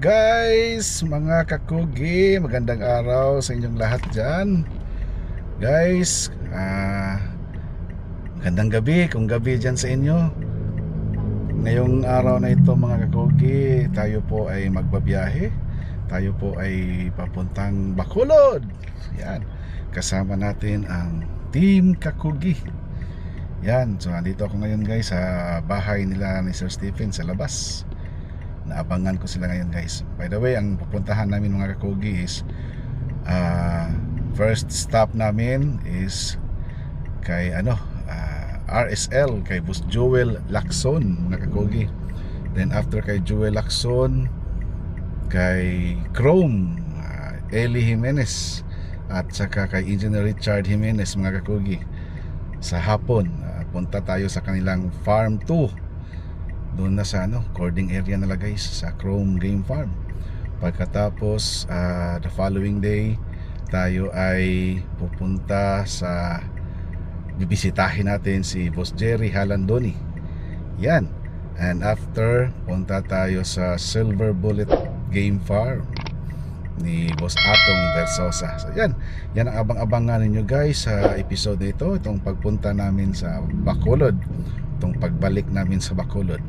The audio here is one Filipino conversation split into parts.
guys, mga kakugi, magandang araw sa inyong lahat dyan. Guys, ah, magandang gabi kung gabi dyan sa inyo. Ngayong araw na ito mga kakugi, tayo po ay magbabiyahe. Tayo po ay papuntang Bacolod. Yan, kasama natin ang Team Kakugi. Yan, so andito ako ngayon guys sa bahay nila ni Sir Stephen sa labas naabangan ko sila ngayon guys. By the way ang pupuntahan namin mga kakugi is ah, first stop namin is kay ano ah, RSL kay Bus Joel Lacson mga kakugi then after kay Joel Lacson kay Chrome ah, Eli Jimenez at saka kay Engineer Richard Jimenez mga kakugi sa hapon ah, punta tayo sa kanilang farm 2 doon na sa ano, cording area nila guys sa Chrome Game Farm. Pagkatapos ah, the following day tayo ay pupunta sa bibisitahin natin si Boss Jerry Halandoni. Yan. And after punta tayo sa Silver Bullet Game Farm ni Boss Atong Versosa. So yan, yan ang abang-abangan ninyo guys sa episode na ito, itong pagpunta namin sa Bacolod, itong pagbalik namin sa Bacolod.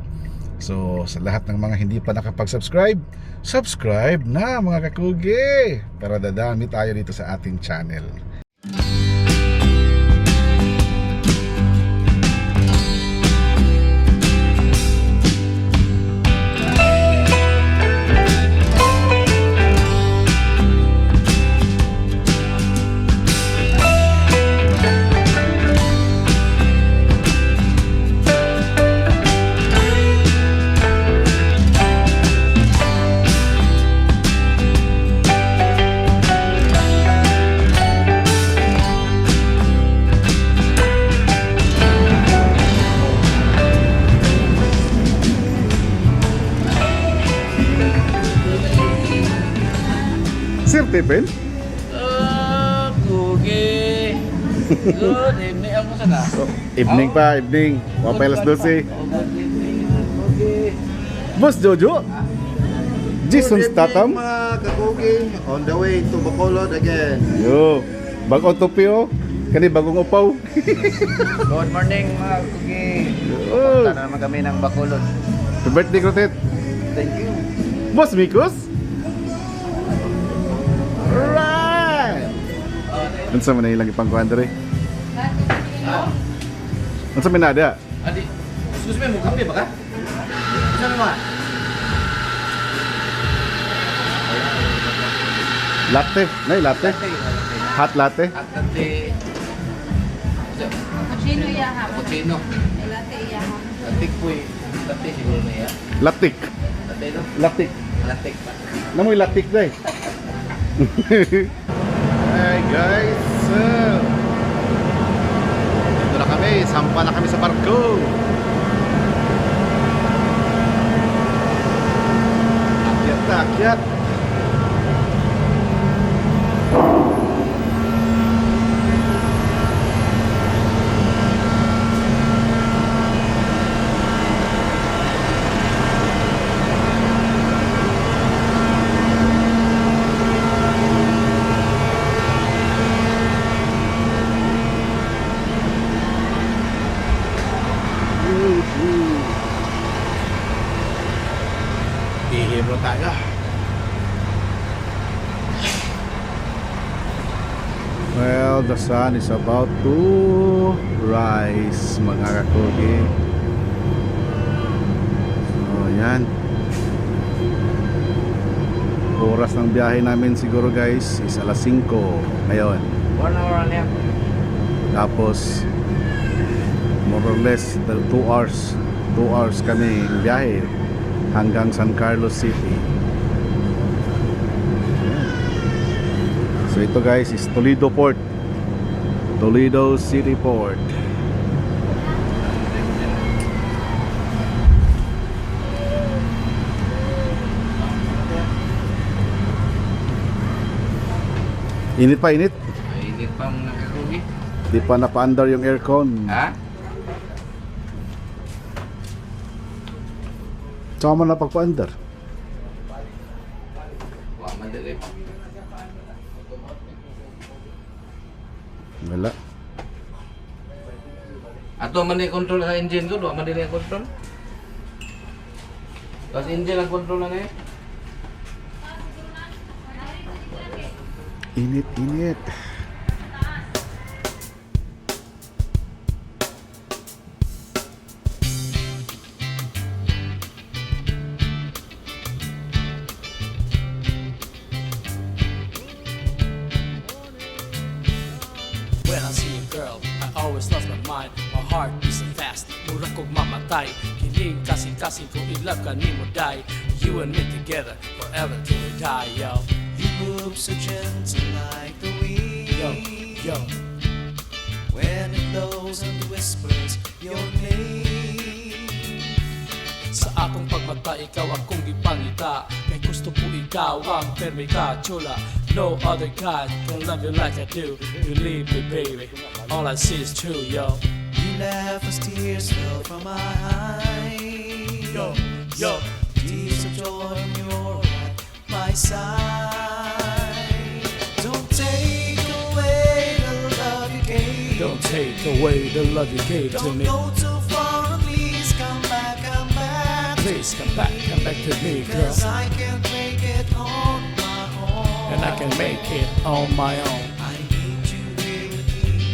So sa lahat ng mga hindi pa nakapag-subscribe, subscribe na mga kakugi para dadami tayo dito sa ating channel. Sir Stephen, Ah, kugi. Good evening. Ako sa na? evening pa, evening. Wapay alas 12. Good evening. Kugi. Boss Jojo, Jason Good evening, Statham. mga kakugi. On the way to Bacolod again. Yo, bagong tupyo, kani bagong upaw. Good morning mga kugi. Oh, Punta na naman kami ng Bacolod. happy birthday ko tet. Thank you. Boss Mikos. Unsa man na ilang ipangkuhan dere? Unsa man nada? Adi, excuse me, mo kape ba ka? Saan mo? Latte, nay latte. Latte. Hot latte. At latte. Cappuccino yaha. Cappuccino. May latte yaha. Latte po eh. Latte siguro na yan. Latik. Latte no? Latik. Latte pa. Namoy latik day. Hi guys. Uh, Dito na kami, sampa na kami sa barko. Akyat na, akyat. Sun is about to rise, mga kakugi. So, yan. Oras ng biyahe namin siguro guys is alas 5 ngayon. One hour and a half. Tapos, more or less, 2 hours. 2 hours kami biyahe hanggang San Carlos City. So ito guys is Toledo Port. Toledo City Port. Init pa, init. Mainit pang nakakugi. Di pa napa-under yung aircon. Ha? Saka mo na pagpa-under. Ato man ni control sa engine ko, do man din control. Tapos engine ang control na eh. Init, init. Kilig kasing-kasing kung in love ka ni mo die. You and me together, forever till we die, yo. You move so gentle like the wind. Yo, yo When it blows and whispers your name. Sa akong pagmata, ikaw akong gipangita May gusto po ikaw ang permita chula. No other God can love you like I do. You leave me baby, all I see is true, yo. You laugh as tears fell from my eyes. My side. Don't take away the love you gave. Don't take away the love you gave to me. Don't go too far, please come back, come back. Please come back, come back to me, girl Cause I can't make it on my own. And I can make it on my own I need you here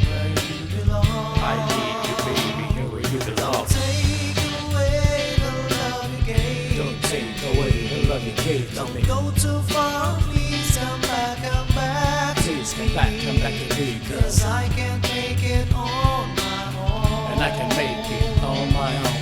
where you belong. I need you, baby, where you belong. Take away the love you gave. Don't take away love you me. Don't go too far, please come back, come back. Please come back, come back to me, girl. Cause I can't make it on my own. And I can make it on my own.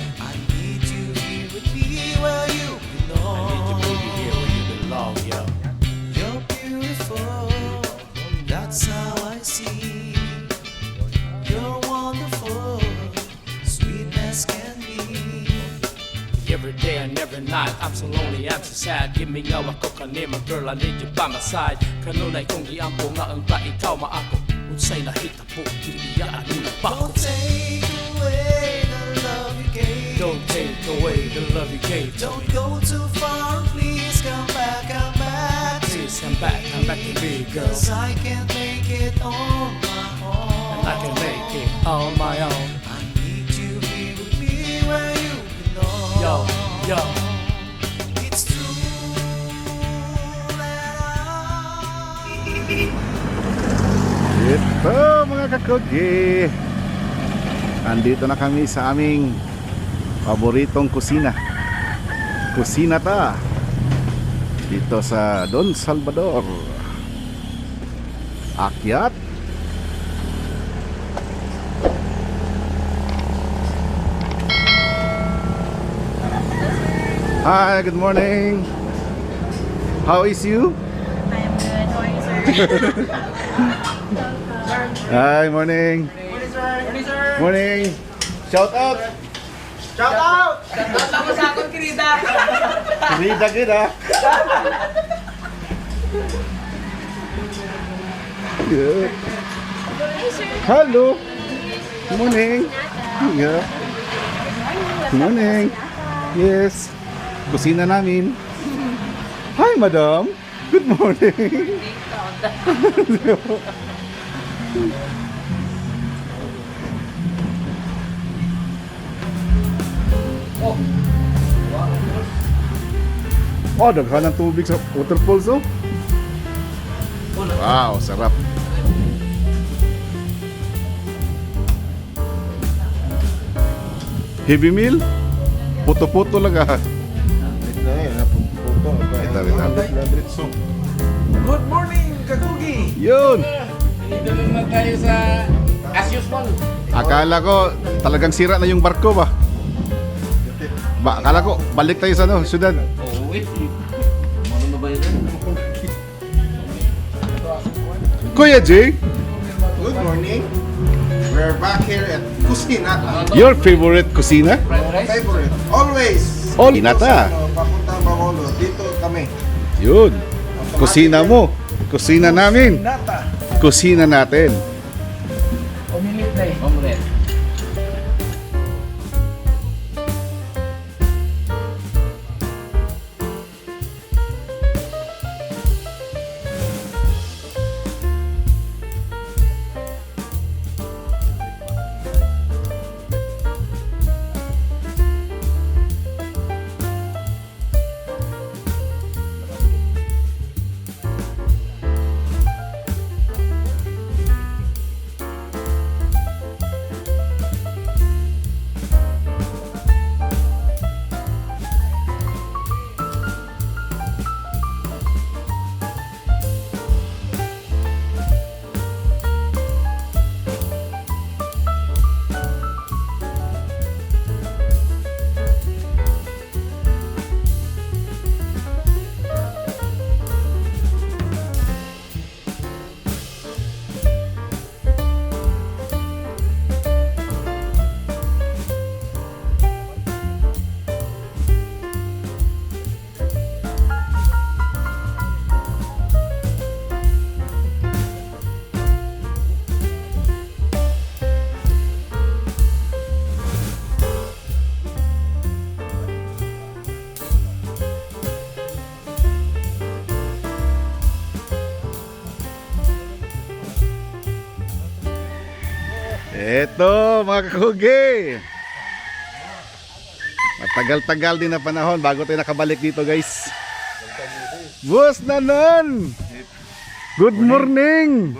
Sad Give me nga ako kanima, girl, I need you by my side Kanunay kong giampo nga ang ta ikaw maako Unsay nahita po, kiniyaan nila pa Don't take away the love you gave. Don't take away the love you gave Don't go too far, please come back, come back. Please come back, come back to me, girl Cause I can't make it on my own. And I can make it on my own I need you here with me where you belong. Yo, yo Ito mga kakogi. Andito na kami sa aming paboritong kusina. Kusina ta. Dito sa Don Salvador. Akyat. Hi, good morning. How is you? I am good. How are you, sir? Hi, morning. Morning, sir. Morning. Shout out. Shout out. Shout out sa akong kirida. Kirida gid ah. Good. Hello. Good morning. Yeah. Good morning. Yes. Kusina namin. Hi, madam. Good morning. Oh, daghan ng tubig sa waterfalls oh. Wow, sarap. Heavy meal? Puto-puto lang ah. Ito rin ah. Good morning, Kakugi! Yun! Dito naman tayo sa as usual. Akala ko talagang sira na yung barko ba? Ba, akala ko balik tayo sa ano, syudad. Oh, wait. Ano na ba yun? Kuya Jay, Good morning. We're back here at Kusina. your favorite kusina? Favorite. Always. All inata. Ano, papuntang Bacolod. Dito kami. Yun. Kusina mo. Kusina namin. Kusina natin. Mga kakugi. Matagal-tagal din na panahon bago tayo nakabalik dito, guys. Boss Nanon! Good morning!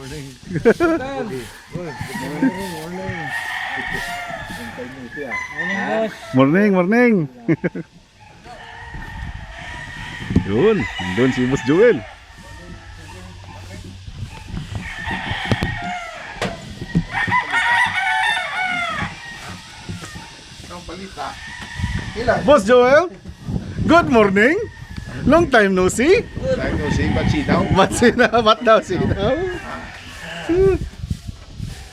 morning, morning! Yun, nandun si Boss Joel. Boss Joel, good morning. Long time no see. Time no see, but see now. Ba't sina? Ba't daw sinaw?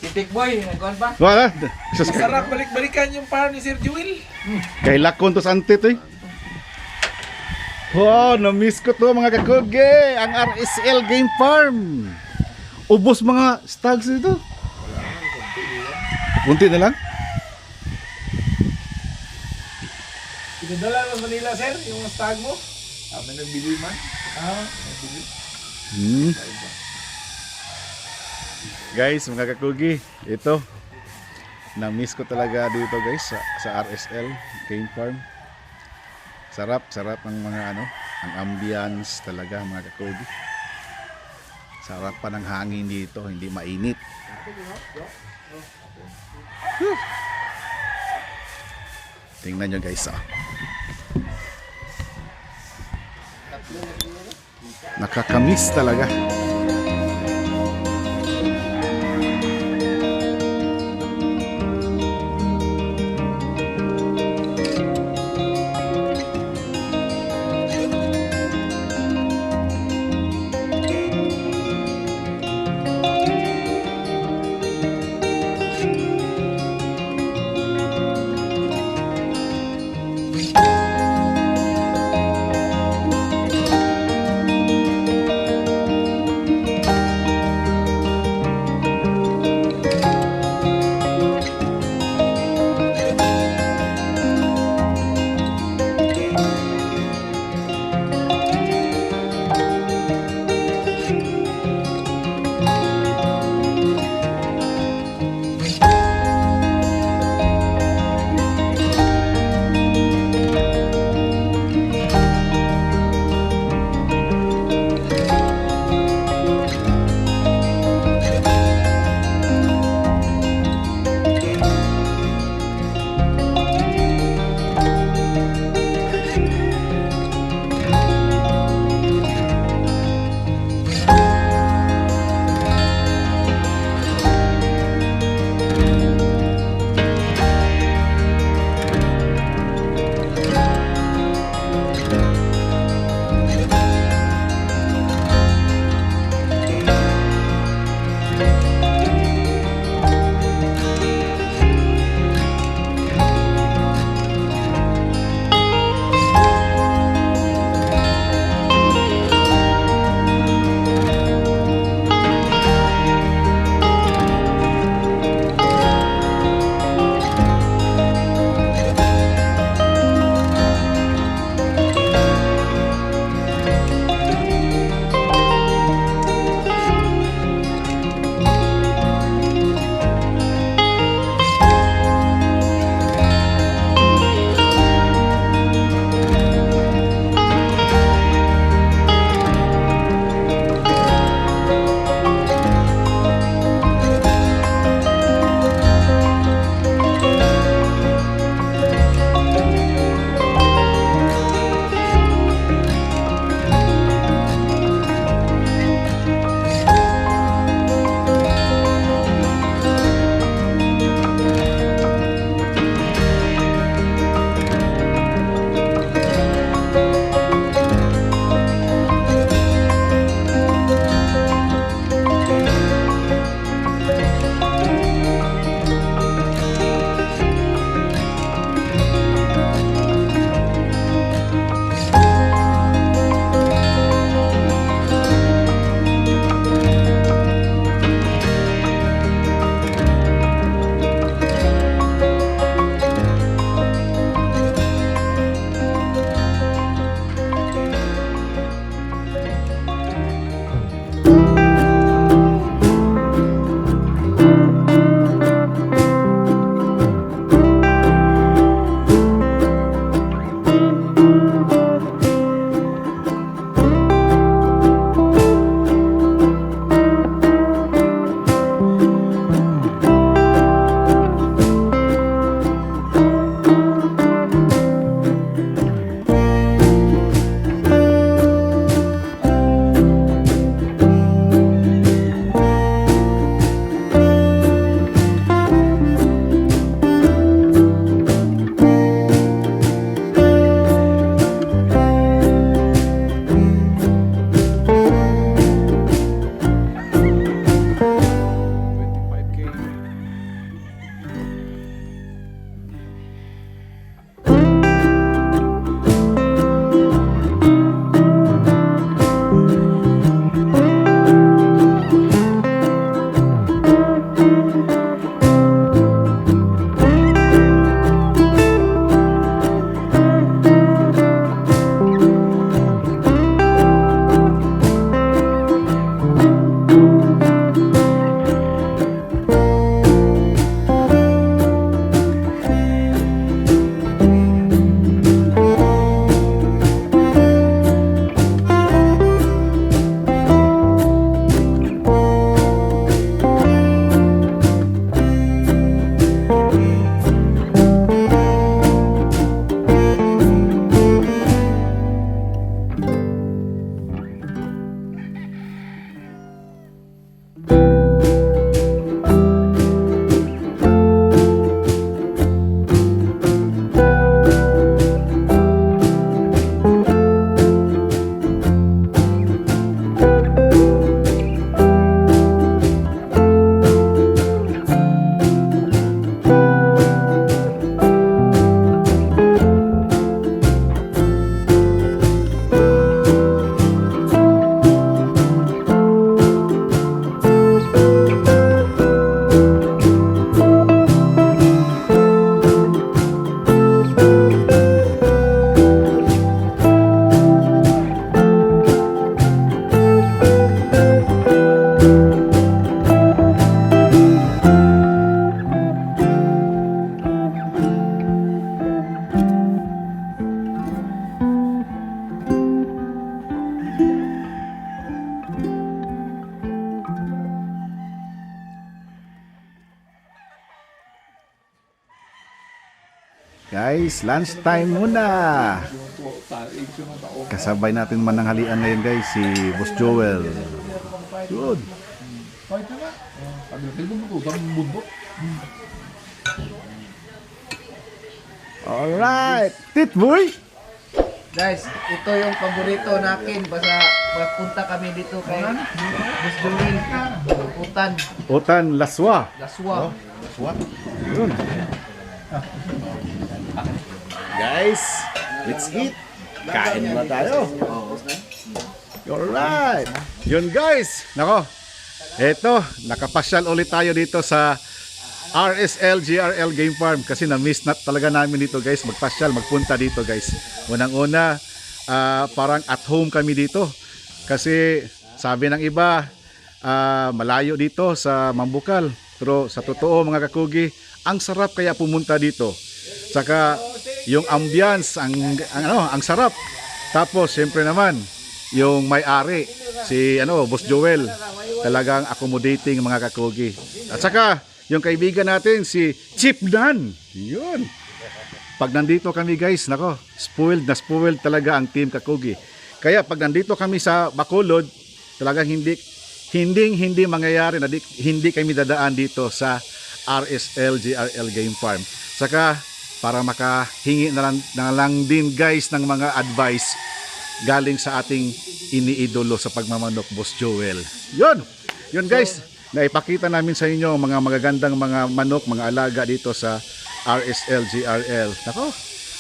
Si Tick Boy, nagkuhan pa? Wala. Sus, Sarap balik-balikan yung farm ni Sir Jewel. kay lakon to sa antit eh. Wow, na-miss ko to mga kakugi. Ang RSL Game Farm. Ubos mga stags dito. Bunti na lang. Pinadala ng Manila, Sir, yung stag mo. Kami nagbili man. Ah, Hmm. Guys, mga kakugi, ito. Na-miss ko talaga dito guys sa, sa RSL Game Farm. Sarap, sarap ang mga ano, ang ambience talaga mga kakugi. Sarap pa ng hangin dito, hindi mainit. Whew. Tingnan nyo guys ah. Nakakamiss talaga. Guys, lunch time muna. Kasabay natin mananghalian ngayon guys si Boss Joel. Good. Alright. Tit boy. Guys, ito yung paborito natin. Basta magpunta kami dito kay Boss Jolene. Putan, Otan Laswa. Laswa. Yun. Guys, let's eat. Kain muna tayo. Alright. Yun guys. Nako. Eto, nakapasyal ulit tayo dito sa RSL GRL Game Farm kasi na-miss na talaga namin dito guys magpasyal magpunta dito guys unang-una ah, parang at home kami dito kasi sabi ng iba ah, malayo dito sa Mambukal pero sa totoo mga kakugi ang sarap kaya pumunta dito saka yung ambience ang, ang ano ang sarap. Tapos siyempre naman yung may-ari si ano Boss Joel talagang accommodating mga kakugi at saka yung kaibigan natin si Chip Dan. Yun. Pag nandito kami guys nako spoiled na spoiled talaga ang team kakugi kaya pag nandito kami sa Bacolod talagang hindi hindi hindi mangyayari na di, hindi kami dadaan dito sa RSL GRL Game Farm. Saka para makahingi na lang, na lang din guys ng mga advice galing sa ating iniidolo sa pagmamanok Boss Joel. Yun. Yun guys, naipakita namin sa inyo mga magagandang mga manok, mga alaga dito sa RSL GRL. Nako,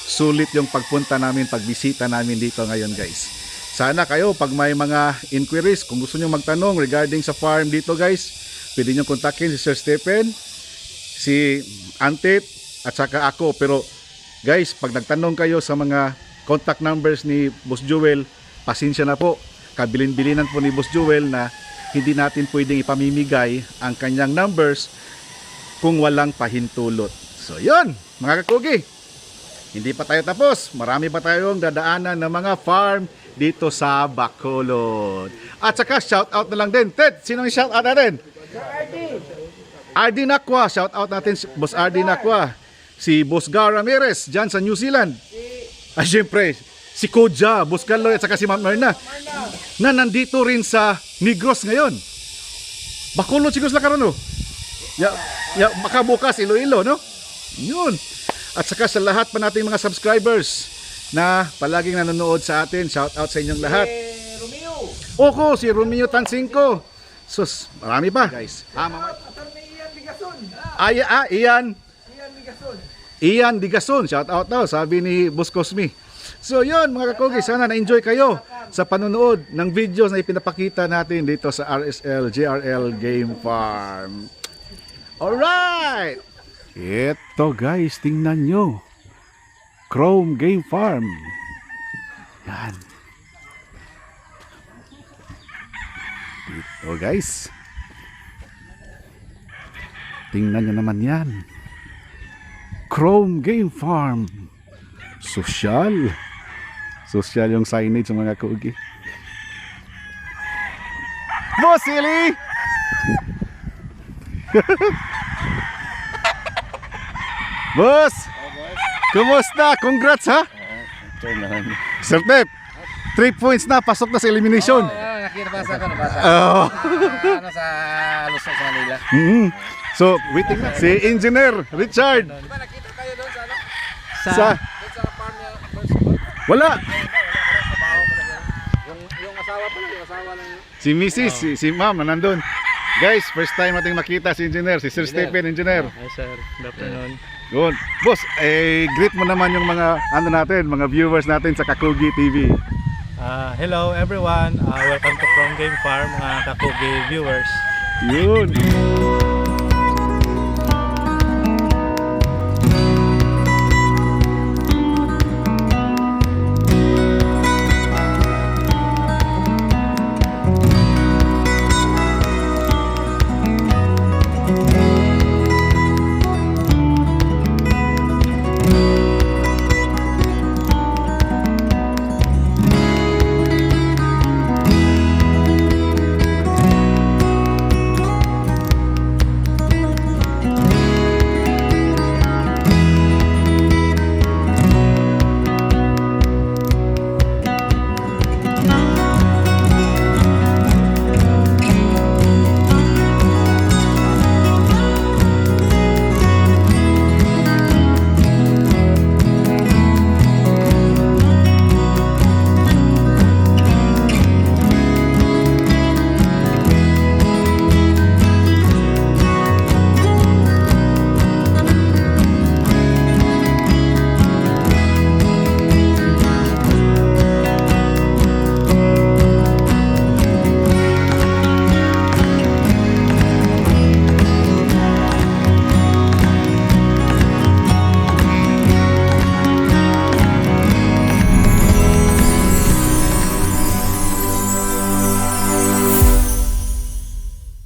sulit yung pagpunta namin, pagbisita namin dito ngayon guys. Sana kayo pag may mga inquiries, kung gusto nyo magtanong regarding sa farm dito guys, pwede nyo kontakin si Sir Stephen, si Antit, at saka ako. Pero guys, pag nagtanong kayo sa mga contact numbers ni Boss Joel, pasensya na po. Kabilin-bilinan po ni Boss Joel na hindi natin pwedeng ipamimigay ang kanyang numbers kung walang pahintulot. So yun, mga kakugi. Hindi pa tayo tapos. Marami pa tayong dadaanan ng mga farm dito sa Bacolod. At saka shout out na lang din. Ted, sino shout out natin? RD Nakwa, shout out natin Boss RD Nakwa. Si Boss Gar Ramirez dyan sa New Zealand. Ay syempre, si Koja, Boss Carlo at saka si Ma'am Marna na nandito rin sa Negros ngayon. Bacolod siguro sila karon no? Ya, ya makabukas Iloilo no? Yun. At saka sa lahat pa nating mga subscribers na palaging nanonood sa atin, shout out sa inyong lahat. Oko, si Romeo Tansingko. Sus, marami pa. Guys. Ah, mama- Ay, ah, Ian. Ian Digason. Shout out daw, sabi ni Boss Cosme. So yun mga kakugi, sana na-enjoy kayo sa panonood ng videos na ipinapakita natin dito sa RSL GRL Game Farm. Alright! Ito guys, tingnan nyo. Chrome Game Farm. Yan. Ito guys. Tingnan nyo naman yan. Chrome Game Farm. Sosyal. Sosyal yung signage ng mga kugi. Boss Silly! Boss! Kumusta? Congrats ha? Sir Tep, 3 points na, pasok na sa elimination. Ah, nakita ko, nabasa. Oh. ano sa Luzon sa Manila. Mhm. So, waiting na. Si Engineer Richard. Sa, Wala. Si Mrs. Si, si Ma'am na nandun. Guys, first time nating makita si Engineer, si Sir Stephen Engineer. Hi sir, good afternoon. Good. Boss, eh, greet mo naman yung mga, ano natin, mga viewers natin sa Kakugi TV. Uh, hello everyone, uh, welcome to From Game Farm mga Kakugi viewers. Yun.